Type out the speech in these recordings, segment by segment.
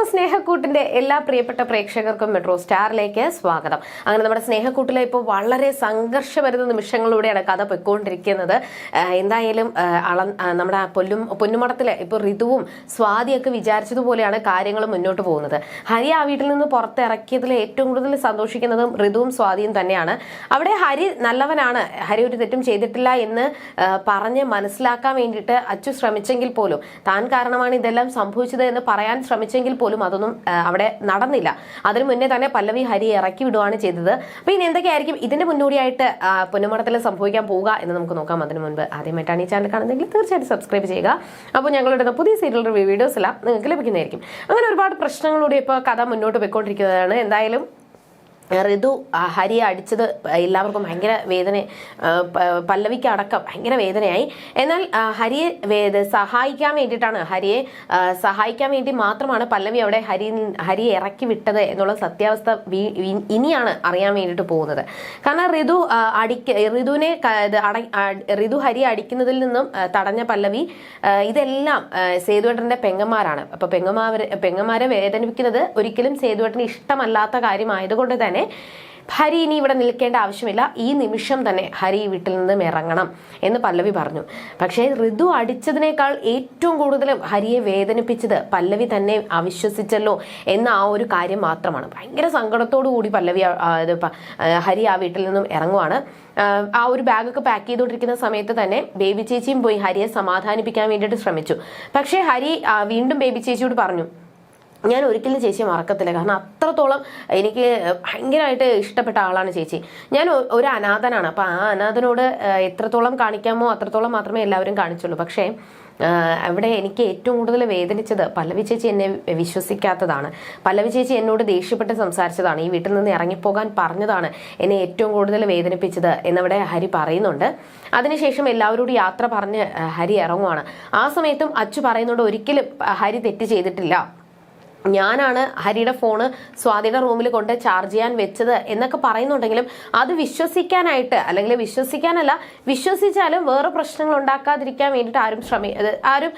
അപ്പോൾ സ്നേഹക്കൂട്ടിന്റെ എല്ലാ പ്രിയപ്പെട്ട പ്രേക്ഷകർക്കും മെട്രോ സ്റ്റാറിലേക്ക് സ്വാഗതം. അങ്ങനെ നമ്മുടെ സ്നേഹക്കൂട്ടിലെ ഇപ്പോൾ വളരെ സംഘർഷഭരിത നിമിഷങ്ങളിലൂടെയാണ് കഥ പൊയ്ക്കൊണ്ടിരിക്കുന്നത്. എന്തായാലും അള നമ്മുടെ പൊല്ലും പൊന്നുമടത്തിലെ ഇപ്പോൾ ഋതുവും സ്വാതിയൊക്കെ വിചാരിച്ചതുപോലെയാണ് കാര്യങ്ങൾ മുന്നോട്ട് പോകുന്നത്. ഹരി ആ വീട്ടിൽ നിന്ന് പുറത്തിറക്കിയതിൽ ഏറ്റവും കൂടുതൽ സന്തോഷിക്കുന്നതും ഋതുവും സ്വാതിയും തന്നെയാണ്. അവിടെ ഹരി നല്ലവനാണ്. ഹരി ഒരു തെറ്റും ചെയ്തിട്ടില്ല എന്ന് പറഞ്ഞ് മനസ്സിലാക്കാൻ വേണ്ടിയിട്ട് അച്ചു ശ്രമിച്ചെങ്കിൽ പോലും താൻ കാരണമാണ് ഇതെല്ലാം സംഭവിച്ചത് എന്ന് പറയാൻ ശ്രമിച്ചെങ്കിൽ പോലും അതൊന്നും അവിടെ നടന്നില്ല. അതിനു മുന്നേ തന്നെ പല്ലവി ഹരി ഇറക്കി വിടുകയാണ് ചെയ്തത്. അപ്പൊ ഇനി എന്തൊക്കെയായിരിക്കും ഇതിന്റെ മുന്നോടിയായിട്ട് പൊന്നുമടത്തിൽ സംഭവിക്കാൻ പോവുക എന്ന് നമുക്ക് നോക്കാം അതിനു മുൻപ്. ആദ്യമായിട്ടാണ് ഈ ചാനൽ കാണുന്നതെങ്കിൽ തീർച്ചയായിട്ടും സബ്സ്ക്രൈബ് ചെയ്യുക. അപ്പോൾ ഞങ്ങളുടെ പുതിയ സീരിയൽ റിവ്യൂ വീഡിയോസ് എല്ലാം നിങ്ങൾക്ക് ലഭിക്കുന്നതായിരിക്കും. അങ്ങനെ ഒരുപാട് പ്രശ്നങ്ങളൂടെ ഇപ്പോൾ കഥ മുന്നോട്ട് പോയിക്കൊണ്ടിരിക്കുന്നതാണ്. എന്തായാലും ഋതു ഹരിയെ അടിച്ചത് എല്ലാവർക്കും ഭയങ്കര വേദന പല്ലവിക്ക് അടക്കം ഭയങ്കര വേദനയായി. എന്നാൽ ഹരിയെ വേദ സഹായിക്കാൻ വേണ്ടിയിട്ടാണ് ഹരിയെ സഹായിക്കാൻ വേണ്ടി മാത്രമാണ് പല്ലവി അവിടെ ഹരി ഹരിയെ ഇറക്കി വിട്ടത് എന്നുള്ള സത്യാവസ്ഥ ഇനിയാണ് അറിയാൻ വേണ്ടിയിട്ട് പോകുന്നത്. കാരണം ഋതു അടിക്ക ഋതുവിനെ ഋതു ഹരി അടിക്കുന്നതിൽ നിന്നും തടഞ്ഞ പല്ലവി ഇതെല്ലാം സേതുവേട്ടന്റെ പെങ്ങന്മാരാണ്. അപ്പൊ പെങ്ങന്മാരെ പെങ്ങന്മാരെ വേദനിപ്പിക്കുന്നത് ഒരിക്കലും സേതുവേട്ടന് ഇഷ്ടമല്ലാത്ത കാര്യമായതുകൊണ്ട് തന്നെ ഹരി ഇനി ഇവിടെ നിൽക്കേണ്ട ആവശ്യമില്ല. ഈ നിമിഷം തന്നെ ഹരി വീട്ടിൽ നിന്നും ഇറങ്ങണം എന്ന് പല്ലവി പറഞ്ഞു. പക്ഷേ ഋതു അടിച്ചതിനേക്കാൾ ഏറ്റവും കൂടുതൽ ഹരിയെ വേദനിപ്പിച്ചത് പല്ലവി തന്നെ അവിശ്വസിച്ചല്ലോ എന്ന ആ ഒരു കാര്യം മാത്രമാണ്. ഭയങ്കര സങ്കടത്തോടു കൂടി പല്ലവി ഹരി ആ വീട്ടിൽ നിന്നും ഇറങ്ങുവാണ്. ആ ഒരു ബാഗൊക്കെ പാക്ക് ചെയ്തുകൊണ്ടിരിക്കുന്ന സമയത്ത് തന്നെ ബേബി ചേച്ചിയും പോയി ഹരിയെ സമാധാനിപ്പിക്കാൻ വേണ്ടിയിട്ട് ശ്രമിച്ചു. പക്ഷേ ഹരി വീണ്ടും ബേബി ചേച്ചിയോട് പറഞ്ഞു ഞാൻ ഒരിക്കലും ചേച്ചിയെ മറക്കത്തില്ല. കാരണം അത്രത്തോളം എനിക്ക് ഭയങ്കരമായിട്ട് ഇഷ്ടപ്പെട്ട ആളാണ് ചേച്ചി. ഞാൻ ഒരു അനാഥനാണ്. അപ്പം ആ അനാഥനോട് എത്രത്തോളം കാണിക്കാമോ അത്രത്തോളം മാത്രമേ എല്ലാവരും കാണിച്ചുള്ളൂ. പക്ഷേ അവിടെ എനിക്ക് ഏറ്റവും കൂടുതൽ വേദനിച്ചത് പല്ലവി ചേച്ചി എന്നെ വിശ്വസിക്കാത്തതാണ്. പല്ലവി ചേച്ചി എന്നോട് ദേഷ്യപ്പെട്ട് സംസാരിച്ചതാണ്. ഈ വീട്ടിൽ നിന്ന് ഇറങ്ങിപ്പോകാൻ പറഞ്ഞതാണ് എന്നെ ഏറ്റവും കൂടുതൽ വേദനിപ്പിച്ചത് എന്നവിടെ ഹരി പറയുന്നുണ്ട്. അതിനുശേഷം എല്ലാവരോടും യാത്ര പറഞ്ഞ് ഹരി ഇറങ്ങുവാണ്. ആ സമയത്തും അച്ചു പറയുന്നുണ്ട് ഒരിക്കലും ഹരി തെറ്റ് ചെയ്തിട്ടില്ല. ഞാനാണ് ഹരിയുടെ ഫോണ് സ്വാതിയുടെ റൂമിൽ കൊണ്ട് ചാർജ് ചെയ്യാൻ വെച്ചത് എന്നൊക്കെ പറയുന്നുണ്ടെങ്കിലും അത് വിശ്വസിക്കാനായിട്ട് അല്ലെങ്കിൽ വിശ്വസിക്കാനല്ല വിശ്വസിച്ചാലും വേറെ പ്രശ്നങ്ങൾ ഉണ്ടാക്കാതിരിക്കാൻ വേണ്ടിയിട്ട് ആരും ശ്രമി ആരും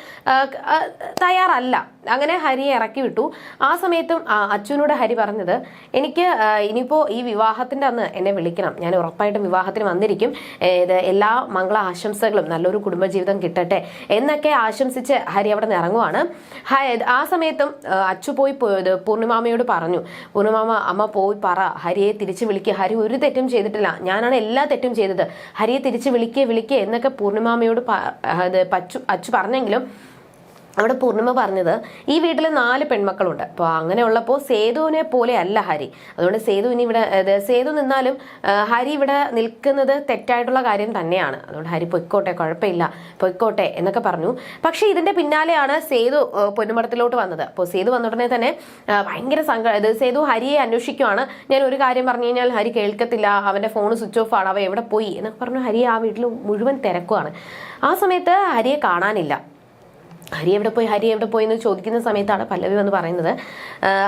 തയ്യാറല്ല. അങ്ങനെ ഹരിയെ ഇറക്കി വിട്ടു. ആ സമയത്തും അച്ഛനോട് ഹരി പറഞ്ഞത് എനിക്ക് ഇനിയിപ്പോൾ ഇനിയിപ്പോ ഈ വിവാഹത്തിന്റെ അന്ന് എന്നെ വിളിക്കണം. ഞാൻ ഉറപ്പായിട്ടും വിവാഹത്തിന് വന്നിരിക്കും. ഇത് എല്ലാ മംഗള ആശംസകളും നല്ലൊരു കുടുംബജീവിതം കിട്ടട്ടെ എന്നൊക്കെ ആശംസിച്ച് ഹരി അവിടെ നിന്ന് ഇറങ്ങുവാണ്. ആ സമയത്തും അച്ചു പോയി പൂർണിമാമയോട് പറഞ്ഞു പൂർണിമാമ അമ്മ പോയി പറ. ഹരിയെ തിരിച്ചു വിളിക്കുക ഹരി ഒരു തെറ്റും ചെയ്തിട്ടില്ല. ഞാനാണ് എല്ലാ തെറ്റും ചെയ്തത്. ഹരിയെ തിരിച്ചു വിളിക്കുക വിളിക്കുക എന്നൊക്കെ പൂർണിമാമയോട് പച്ചു അച്ചു പറഞ്ഞെങ്കിലും അവിടെ പൂർണിമ പറഞ്ഞത് ഈ വീട്ടിൽ നാല് പെൺമക്കളുണ്ട്. അപ്പോൾ അങ്ങനെ ഉള്ളപ്പോൾ സേതുവിനെ പോലെ അല്ല ഹരി. അതുകൊണ്ട് സേതു ഇനി ഇവിടെ സേതു നിന്നാലും ഹരി ഇവിടെ നിൽക്കുന്നത് തെറ്റായിട്ടുള്ള കാര്യം തന്നെയാണ്. അതുകൊണ്ട് ഹരി പൊയ്ക്കോട്ടെ കുഴപ്പമില്ല പൊയ്ക്കോട്ടെ എന്നൊക്കെ പറഞ്ഞു. പക്ഷേ ഇതിന്റെ പിന്നാലെയാണ് സേതു പൊന്നുമടത്തിലോട്ട് വന്നത്. അപ്പോൾ സേതു വന്ന ഉടനെ തന്നെ ഭയങ്കര സങ്ക ഇത് സേതു ഹരിയെ അന്വേഷിക്കുവാണ്. ഞാൻ ഒരു കാര്യം പറഞ്ഞു കഴിഞ്ഞാൽ ഹരി കേൾക്കത്തില്ല അവന്റെ ഫോൺ സ്വിച്ച് ഓഫ് ആണ് അവ എവിടെ പോയി? എന്നൊക്കെ പറഞ്ഞു ഹരി ആ വീട്ടിൽ മുഴുവൻ തിരക്കുവാണ്. ആ സമയത്ത് ഹരിയെ കാണാനില്ല. ഹരി എവിടെ പോയി? ഹരി എവിടെ പോയി എന്ന് ചോദിക്കുന്ന സമയത്താണ് പല്ലവി വന്ന് പറയുന്നത്.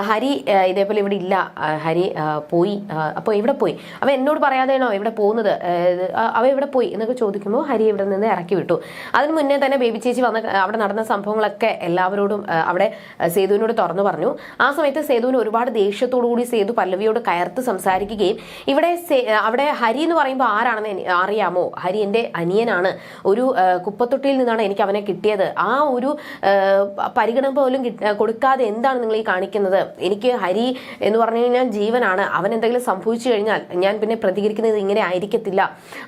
ഹരി ഇതേപോലെ ഇവിടെ ഇല്ല. ഹരി പോയി. അപ്പോൾ എവിടെ പോയി? അവ എന്നോട് പറയാതെയാണോ എവിടെ പോകുന്നത്? അവ എവിടെ പോയി എന്നൊക്കെ ചോദിക്കുമ്പോൾ ഹരി ഇവിടെ നിന്ന് ഇറക്കി വിട്ടു. അതിന് മുന്നേ തന്നെ ബേബി ചേച്ചി വന്ന അവിടെ നടന്ന സംഭവങ്ങളൊക്കെ എല്ലാവരോടും അവിടെ സേതുവിനോട് തുറന്നു പറഞ്ഞു. ആ സമയത്ത് സേതുവിന് ഒരുപാട് ദേഷ്യത്തോടു കൂടി സേതു പല്ലവിയോട് കയർത്ത് സംസാരിക്കുകയും ഇവിടെ അവിടെ ഹരി എന്ന് പറയുമ്പോൾ ആരാണെന്ന് അറിയാമോ? ഹരി എന്റെ അനിയനാണ്. ഒരു കുപ്പത്തൊട്ടിയിൽ നിന്നാണ് എനിക്ക് അവനെ കിട്ടിയത്. ആ ഒരു പരിഗണന പോലും കൊടുക്കാതെ എന്താണ് നിങ്ങൾ ഈ കാണിക്കുന്നത്? എനിക്ക് ഹരി എന്ന് പറഞ്ഞു കഴിഞ്ഞാൽ ജീവനാണ്. അവൻ എന്തെങ്കിലും സംഭവിച്ചു കഴിഞ്ഞാൽ ഞാൻ പിന്നെ പ്രതികരിക്കുന്നത് ഇങ്ങനെ ആയിരിക്കത്തില്ല.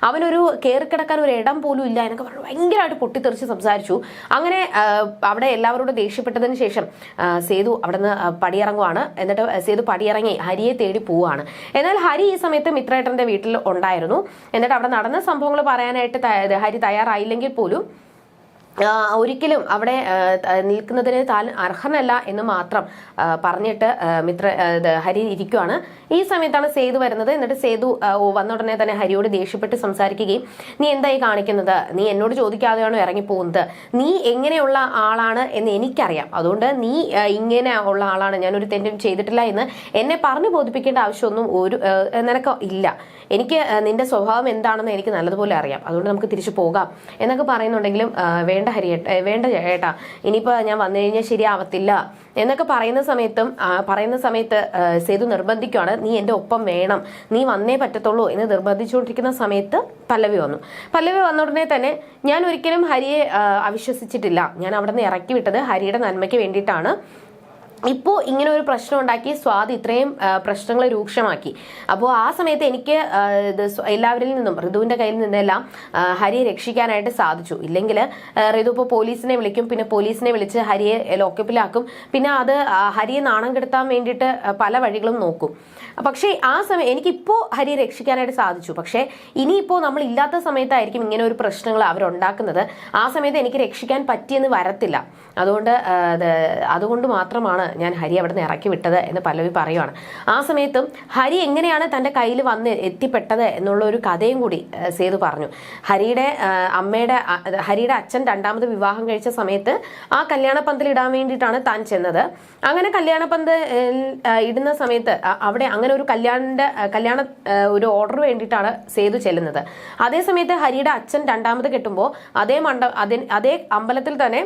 അവനൊരു കയറി കിടക്കാൻ ഒരു ഇടം പോലും ഇല്ല എന്നൊക്കെ പറഞ്ഞു. ഭയങ്കരമായിട്ട് പൊട്ടിത്തെറിച്ച് സംസാരിച്ചു. അങ്ങനെ അവിടെ എല്ലാവരോടും ദേഷ്യപ്പെട്ടതിന് ശേഷം സേതു അവിടെ നിന്ന് പടിയിറങ്ങുവാണ്. എന്നിട്ട് സേതു പടിയിറങ്ങി ഹരിയെ തേടി പോവുകയാണ്. എന്നാൽ ഹരി ഈ സമയത്ത് മിത്രേട്ടന്റെ വീട്ടിൽ ഉണ്ടായിരുന്നു. എന്നിട്ട് അവിടെ നടന്ന സംഭവങ്ങൾ പറയാനായിട്ട് ഹരി തയ്യാറായില്ലെങ്കിൽ പോലും ഒരിക്കലും അവിടെ നിൽക്കുന്നതിന് താൻ അർഹനല്ല എന്ന് മാത്രം പറഞ്ഞിട്ട് മിത്ര ഹരി ഇരിക്കുവാണ്. ഈ സമയത്താണ് സേതു വരുന്നത്. എന്നിട്ട് സേതു വന്ന ഉടനെ തന്നെ ഹരിയോട് ദേഷ്യപ്പെട്ട് സംസാരിക്കുകയും നീ എന്തായി കാണിക്കുന്നത്? നീ എന്നോട് ചോദിക്കാതെയാണോ ഇറങ്ങിപ്പോകുന്നത്? നീ എങ്ങനെയുള്ള ആളാണ് എന്ന് എനിക്കറിയാം. അതുകൊണ്ട് നീ ഇങ്ങനെ ഉള്ള ആളാണ്. ഞാൻ ഒരു തെറ്റും ചെയ്തിട്ടില്ല എന്ന് എന്നെ പറഞ്ഞു ബോധിപ്പിക്കേണ്ട ആവശ്യമൊന്നും ഒരു നിനക്ക് ഇല്ല. എനിക്ക് നിന്റെ സ്വഭാവം എന്താണെന്ന് എനിക്ക് നല്ലതുപോലെ അറിയാം. അതുകൊണ്ട് നമുക്ക് തിരിച്ചു പോകാം. എന്നൊക്കെ പറയുന്നുണ്ടെങ്കിലും വേണ്ട വേണ്ട ഏ, വേണ്ട ചേട്ടാ ഇനിയിപ്പോൾ ഞാൻ വന്നു കഴിഞ്ഞാൽ ശരിയാവത്തില്ല എന്നൊക്കെ പറയുന്ന സമയത്തും പറയുന്ന സമയത്ത് സേതു നിർബന്ധിക്കുവാണ് നീ എന്റെ ഒപ്പം വേണം നീ വന്നേ പറ്റത്തുള്ളൂ എന്ന് നിർബന്ധിച്ചുകൊണ്ടിരിക്കുന്ന സമയത്ത് പല്ലവി വന്നു. പല്ലവി വന്ന ഉടനെ തന്നെ ഞാൻ ഒരിക്കലും ഹരിയെ അവിശ്വസിച്ചിട്ടില്ല. ഞാൻ അവിടെ നിന്ന് ഇറക്കി വിട്ടത് ഹരിയുടെ നന്മയ്ക്ക് വേണ്ടിയിട്ടാണ്. ഇപ്പോൾ ഇങ്ങനെ ഒരു പ്രശ്നം ഉണ്ടാക്കി സ്വാതി ഇത്രയും പ്രശ്നങ്ങൾ രൂക്ഷമാക്കി. അപ്പോൾ ആ സമയത്ത് എനിക്ക് എല്ലാവരിൽ നിന്നും ഋതുവിന്റെ കയ്യിൽ നിന്നെല്ലാം ഹരിയെ രക്ഷിക്കാനായിട്ട് സാധിച്ചു. ഇല്ലെങ്കിൽ ഋതു ഇപ്പോൾ പോലീസിനെ വിളിക്കും പിന്നെ പോലീസിനെ വിളിച്ച് ഹരിയെ ലോക്കപ്പിലാക്കും. പിന്നെ അത് ഹരിയെ നാണം കെടുത്താൻ വേണ്ടിയിട്ട് പല വഴികളും നോക്കും. പക്ഷേ ആ സമയം എനിക്കിപ്പോൾ ഹരിയെ രക്ഷിക്കാനായിട്ട് സാധിച്ചു. പക്ഷേ ഇനിയിപ്പോൾ നമ്മൾ ഇല്ലാത്ത സമയത്തായിരിക്കും ഇങ്ങനെ ഒരു പ്രശ്നങ്ങൾ അവരുണ്ടാക്കുന്നത്. ആ സമയത്ത് എനിക്ക് രക്ഷിക്കാൻ പറ്റിയെന്ന് വരത്തില്ല. അതുകൊണ്ട് അതുകൊണ്ട് മാത്രമാണ് ഞാൻ ഹരി അവിടെ നിന്ന് ഇറക്കി വിട്ടത് എന്ന് പല്ലവി പറയുവാണ്. ആ സമയത്തും ഹരി എങ്ങനെയാണ് തന്റെ കയ്യിൽ വന്ന് എത്തിപ്പെട്ടത് എന്നുള്ള ഒരു കഥയും കൂടി സേതു പറഞ്ഞു. ഹരിയുടെ അമ്മയുടെ ഹരിയുടെ അച്ഛൻ രണ്ടാമത് വിവാഹം കഴിച്ച സമയത്ത് ആ കല്യാണപ്പന്തൽ ഇടാൻ വേണ്ടിയിട്ടാണ് താൻ ചെന്നത്. അങ്ങനെ കല്യാണപ്പന്ത് ഇടുന്ന സമയത്ത് അവിടെ അങ്ങനെ ഒരു കല്യാണിന്റെ കല്യാണ ഒരു ഓർഡർ വേണ്ടിയിട്ടാണ് സേതു ചെല്ലുന്നത്. അതേ സമയത്ത് ഹരിയുടെ അച്ഛൻ രണ്ടാമത് കെട്ടുമ്പോൾ അതേ മണ്ഡ അതേ അമ്പലത്തിൽ തന്നെ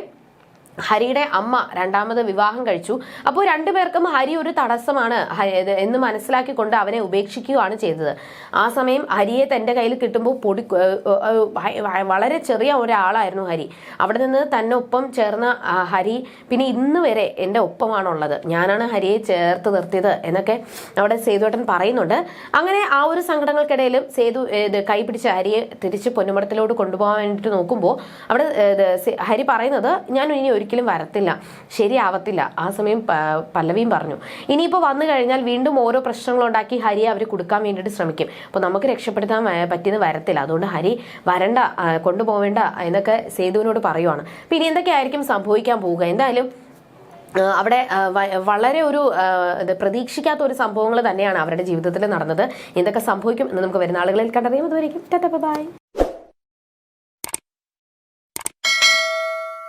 ഹരിയുടെ അമ്മ രണ്ടാമത് വിവാഹം കഴിച്ചു. അപ്പോൾ രണ്ടുപേർക്കും ഹരി ഒരു തടസ്സമാണ്. എന്ന് മനസ്സിലാക്കിക്കൊണ്ട് അവനെ ഉപേക്ഷിക്കുകയാണ് ചെയ്തത്. ആ സമയം ഹരിയെ തന്റെ കയ്യിൽ കിട്ടുമ്പോൾ പൊടി വളരെ ചെറിയ ഒരാളായിരുന്നു ഹരി. അവിടെ നിന്ന് തന്നെ ഒപ്പം ചേർന്ന ഹരി പിന്നെ ഇന്ന് വരെ എന്റെ ഒപ്പമാണുള്ളത്. ഞാനാണ് ഹരിയെ ചേർത്ത് നിർത്തിയത് എന്നൊക്കെ അവിടെ സേതുവേട്ടൻ പറയുന്നുണ്ട്. അങ്ങനെ ആ ഒരു സങ്കടങ്ങൾക്കിടയിലും സേതു കൈപിടിച്ച ഹരിയെ തിരിച്ച് പൊന്നുമടത്തിലോട്ട് കൊണ്ടുപോകാൻ വേണ്ടിയിട്ട് നോക്കുമ്പോൾ അവിടെ ഹരി പറയുന്നത് ഞാൻ ഇനി ഒരിക്കലും വരത്തില്ല ശരിയാവത്തില്ല. ആ സമയം പല്ലവിയും പറഞ്ഞു. ഇനിയിപ്പോൾ വന്നു കഴിഞ്ഞാൽ വീണ്ടും ഓരോ പ്രശ്നങ്ങളുണ്ടാക്കി ഹരി അവർ കൊടുക്കാൻ വേണ്ടിയിട്ട് ശ്രമിക്കും. അപ്പോൾ നമുക്ക് രക്ഷപ്പെടുത്താൻ പറ്റിയെന്ന് വരത്തില്ല. അതുകൊണ്ട് ഹരി വരണ്ട കൊണ്ടുപോവേണ്ട എന്നൊക്കെ സേതുവിനോട് പറയുവാണ്. പിന്നെ എന്തൊക്കെയായിരിക്കും സംഭവിക്കാൻ പോവുക? എന്തായാലും അവിടെ വളരെ ഒരു പ്രതീക്ഷിക്കാത്ത ഒരു സംഭവങ്ങൾ തന്നെയാണ് അവരുടെ ജീവിതത്തിൽ നടന്നത്. എന്തൊക്കെ സംഭവിക്കും എന്ന് നമുക്ക് വരുന്ന ആളുകളിൽ കണ്ടറിയാം അതുവരെയും ബൈ.